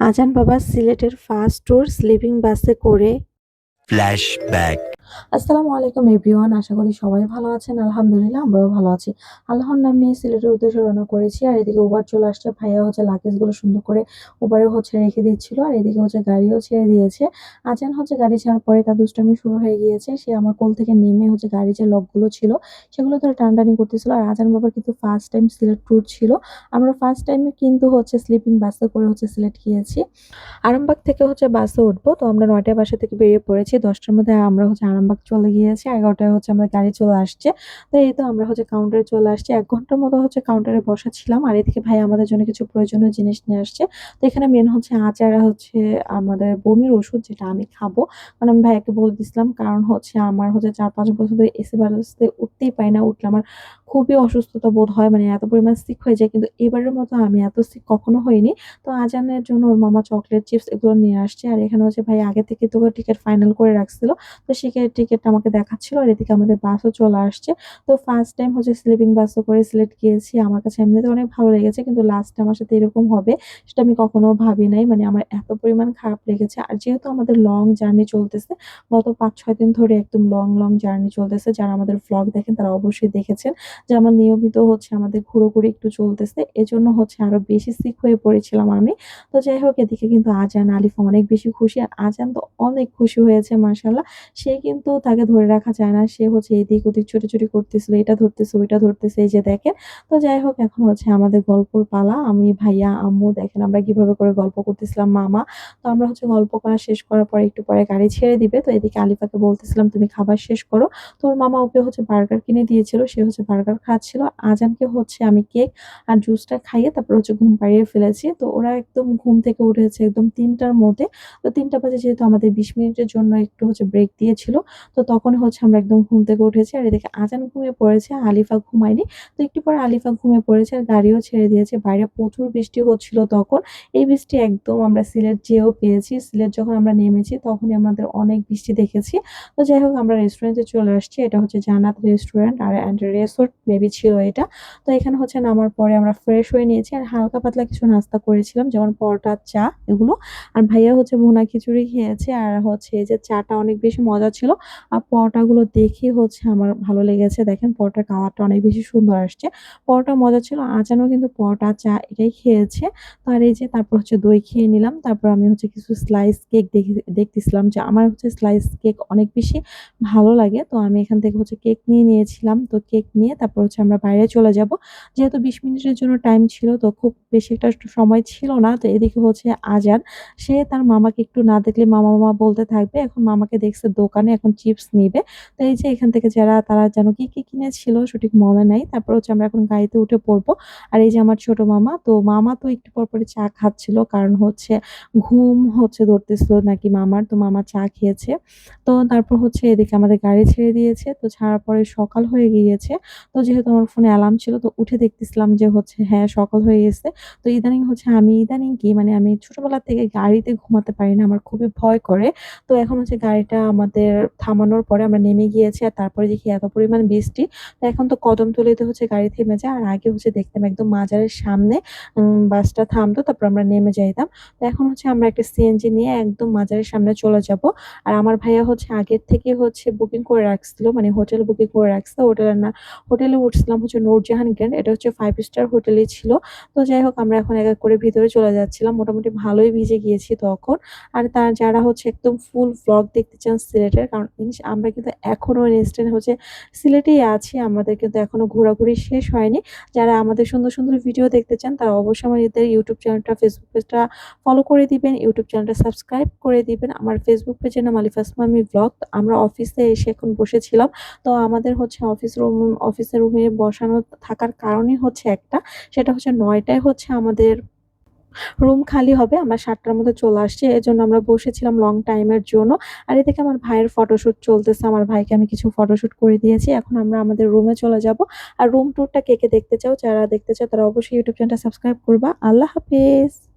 আজান বাবা সিলেটের ফার্স্ট ট্যুর স্লিপিং বাসে করে ফ্ল্যাশব্যাক আসসালামু আলাইকুম এভরিওয়ান, আশা করি সবাই ভালো আছেন। আলহামদুলিল্লাহ, আমরাও ভালো আছি। আল্লাহর নাম নিয়ে সিলেটের উদ্দেশ্যে রওনা করেছি, আর এদিকে উবার চলে আসছে। ভাইয়া হচ্ছে লাগেজগুলো সুন্দর করে উবারে হচ্ছে রেখে দিচ্ছিল, আর এদিকে হচ্ছে গাড়িও ছেড়ে দিয়েছে। আজান হচ্ছে গাড়ি ছাড়ার পরে তার দুষ্টামি শুরু হয়ে গিয়েছে। সে আমার কোল থেকে নেমে হচ্ছে গাড়ি যে লকগুলো ছিল, সেগুলো ধরে টানটানি করতেছিল। আর আজান বাবার কিন্তু ফার্স্ট টাইম সিলেট ট্যুর ছিল। আমরা ফার্স্ট টাইমে কিন্তু হচ্ছে স্লিপিং বাসে করে হচ্ছে সিলেট গিয়েছি। আরামবাগ থেকে হচ্ছে বাসে উঠবো। তো আমরা নয়টা বাসা থেকে বেরিয়ে পড়েছি। দশটার মধ্যে আমরা হচ্ছে আরামবাগ চলে গিয়েছে, এগারোটায় হচ্ছে আমাদের গাড়ি চলে আসছে। তো এই তো আমরা হচ্ছে কাউন্টারে চলে আসছি। এক ঘণ্টার মতো হচ্ছে কাউন্টারে বসা ছিলাম। আর এদিকে ভাই আমাদের জন্য কিছু প্রয়োজনীয় জিনিস নিয়ে আসছে। তো এখানে মেন হচ্ছে আচার হচ্ছে আমাদের বমির ওষুধ যেটা আমি খাব। কারণ আমি ভাইকে বলে দিছিলাম, কারণ হচ্ছে আমার হচ্ছে চার পাঁচ বছর ধরে এসি বাসে উঠতেই পাই না। উঠলে আমার খুবই অসুস্থতা বোধ হয় মানে এত পরিমাণ সিক হয়ে যায়। কিন্তু এবারের মতো আমি এত সিক কখনো হইনি। তো আজানের জন্য ওর মামা চকলেট চিপস এগুলো নিয়ে আসছে। আর এখানে হচ্ছে ভাই আগে থেকে তো টিকিট ফাইনাল করে রাখছিল। তো সেখানে টিকিটটা আমাকে দেখাচ্ছিল আর এদিকে আমাদের বাসও চলে আসছে। তো ফার্স্ট টাইম হচ্ছে স্লিপিং বাসও করে সিলেট গিয়েছি। আমার কাছে এমনিতে অনেক ভালো লেগেছে, কিন্তু লাস্ট আমার সাথে এরকম হবে, সেটা আমি কখনো ভাবি নাই। মানে আমার এত পরিমাণ খারাপ লেগেছে। আর যেহেতু আমাদের লং জার্নি চলতেছে, গত পাঁচ ছয় দিন ধরে একদম লং লং জার্নি চলতেছে। যারা আমাদের ভ্লগ দেখেন তারা অবশ্যই দেখেছেন। যে আমার নিয়মিত হচ্ছে আমাদের ঘুরোঘুরি একটু চলতেছে, এজন্য হচ্ছে আরও বেশি সিক হয়ে পড়েছিলাম আমি। তো যাই হোক, এদিকে কিন্তু আজান, আলিফ অনেক বেশি খুশি, আর আজান তো অনেক খুশি হয়েছে মার্শাল্লাহ সে কিন্তু তাকে ধরে রাখা যায় না, সে হচ্ছে এদিক ওদিক ছোটাছুটি করতেছিল, এটা ধরতেছে, ওইটা ধরতেছে, এই যে দেখেন। তো যাই হোক, এখন হচ্ছে আমাদের গল্পর পালা, আমি, ভাইয়া, আম্মু, দেখেন আমরা কীভাবে করে গল্প করতেছিলাম, মামা। তো আমরা হচ্ছে গল্প করা শেষ করার পরে একটু পরে গাড়ি ছেড়ে দিবে, তো এদিকে আলিফাকে বলতেছিলাম, তুমি খাবার শেষ করো। তো ওর মামা ওকে হচ্ছে বার্গার কিনে দিয়েছিল, সে হচ্ছে বার্গার খাচ্ছিল আজানকে হচ্ছে আমি কেক আর জুসটা খাইয়ে তারপর হচ্ছে ঘুম পাড়িয়ে ফেলেছি। তো ওরা একদম ঘুম থেকে উঠেছে একদম তিনটার মধ্যে। তো তিনটা বাজে যেহেতু আমাদের বিশ মিনিটের জন্য একটু হচ্ছে ব্রেক দিয়েছিল, তো তখন হচ্ছে আমরা একদম ঘুম থেকে উঠেছি। আর এদিকে আজান ঘুমিয়ে পড়েছে, আলিফা ঘুমায়নি। তো একটু পরে আলিফা ঘুমিয়ে পড়েছে আর গাড়িও ছেড়ে দিয়েছে। বাইরে প্রচুর বৃষ্টি হচ্ছিল তখন। এই বৃষ্টি একদম আমরা সিলেট যেও পেয়েছি। সিলেট যখন আমরা নেমেছি তখনই আমাদের অনেক বৃষ্টি দেখেছি। তো যাই হোক, আমরা রেস্টুরেন্টে চলে আসছি। এটা হচ্ছে জান্নাত রেস্টুরেন্ট আর অ্যান্ড রেসোর্ট মেবি ছিল এটা। তো এখানে হচ্ছে নামার পরে আমরা ফ্রেশ হয়ে নিয়েছি আর হালকা পাতলা কিছু নাস্তা করেছিলাম, যেমন পরোটা, চা এগুলো। আর ভাইয়া হচ্ছে ভুনা খিচুড়ি খেয়েছে আর হচ্ছে এই যে চাটা অনেক বেশি মজা ছিল। আর পরোটাগুলো দেখে হচ্ছে আমার ভালো লেগেছে। দেখেন পরোটার কালারটা অনেক বেশি সুন্দর আসছে। পরোটা মজা ছিল আজানও কিন্তু পরোটা, চা এটাই খেয়েছে। তো আর এই যে তারপর হচ্ছে দই খেয়ে নিলাম। তারপর আমি হচ্ছে কিছু স্লাইস কেক দেখে, দেখতেছিলাম যে আমার হচ্ছে স্লাইস কেক অনেক বেশি ভালো লাগে। তো আমি এখান থেকে হচ্ছে কেক নিয়ে নিয়েছিলাম। তো কেক নিয়ে তারপর হচ্ছে আমরা বাইরে চলে যাব। যেহেতু বিশ মিনিটের জন্য টাইম ছিল, তো খুব বেশি একটা সময় ছিল না। তো এদিকে হচ্ছে আজান। সে তার মামাকে একটু না দেখলে মামা মামা বলতে থাকবে। এখন মামাকে দেখছে দোকানে, এখন চিপস নিবে। তো এই যে এখান থেকে যারা, তারা যেন কি কি কিনেছিল সঠিক মনে নাই। তারপর হচ্ছে আমরা এখন গাড়িতে উঠে পড়ব। আর এই যে আমার ছোট মামা, তো মামা তো একটু পর পরে চা খাচ্ছিল। কারণ হচ্ছে ঘুম হচ্ছে ধরতেছিল নাকি মামার। তো মামা চা খেয়েছে। তো তারপর হচ্ছে এদিকে আমাদের গাড়ি ছেড়ে দিয়েছে। তো ছাড়ার পরে সকাল হয়ে গিয়েছে। তো যেহেতু আমার ফোনে অ্যালার্ম ছিল, তো উঠে দেখতেছিলাম যে হচ্ছে হ্যাঁ সকাল হয়ে গেছে। তো ইদানিং হচ্ছে আমি, ইদানিং কি মানে আমি ছোটবেলা থেকে গাড়িতে ঘুমাতে পারি না, আমার খুবই ভয় করে। তো এখন হচ্ছে গাড়িটা আমাদের থামানোর পরে আমরা নেমে গিয়েছি আর তারপরে দেখি এত পরিমাণ বৃষ্টি। তো এখন তো কদম কদমতলিতে হচ্ছে গাড়ি থেমে যায়। আর আগে হচ্ছে দেখতাম একদম মাজারের সামনে বাসটা থামতো, তারপর আমরা নেমে যাইতাম। তো এখন হচ্ছে আমরা একটা সিএনজি নিয়ে একদম মাজারের সামনে চলে যাব। আর আমার ভাইয়া হচ্ছে আগের থেকে হচ্ছে বুকিং করে রাখছিল মানে হোটেল বুকিং করে রাখছে হোটেলে না হোটেলে উঠছিলাম হচ্ছে নূরজাহান গ্র্যান্ড এটা হচ্ছে ফাইভ স্টার হোটেলই ছিল। তো যাই হোক, আমরা এখন এক এক করে ভিতরে চলে যাচ্ছিলাম। মোটামুটি ভালোই ভিজে গিয়েছি তখন। আর তার যারা হচ্ছে একদম ফুল ব্লগ দেখতে চান সিলেটের, কারণ আমরা কিন্তু এখনও ইনস্ট্যান্ট হচ্ছে সিলেটেই আছি, আমাদের কিন্তু এখনও ঘোরাঘুরি শেষ হয়নি। যারা আমাদের সুন্দর সুন্দর ভিডিও দেখতে চান, তারা অবশ্যই আমাদের ইউটিউব চ্যানেলটা ফেসবুক পেজটা ফলো করে দিবেন। ইউটিউব চ্যানেলটা সাবস্ক্রাইব করে দিবেন। আমার ফেসবুক পেজের নাম আলিফাস মামি ব্লগ আমরা অফিসে এসে এখন বসেছিলাম। তো আমাদের হচ্ছে অফিস রুম অফিসের রুমে বসানো থাকার কারণই হচ্ছে একটা। সেটা হচ্ছে নয়টায় হচ্ছে আমাদের রুম খালি হবে, আমরা সাতটার মধ্যে চলে আসছি। এই জন্য আমরা বসেছিলাম লং টাইমের জন্য। আর এদিকে আমার ভাইয়ের ফটোশ্যুট চলতেছে, আমার ভাইকে আমি কিছু ফটোশ্যুট করে দিয়েছি। এখন আমরা আমাদের রুমে চলে যাব। আর রুম ট্যুরটা কে কে দেখতে চাও, যারা দেখতে চাও তারা অবশ্যই ইউটিউব চ্যানেলটা সাবস্ক্রাইব করবা। আল্লাহ হাফেজ!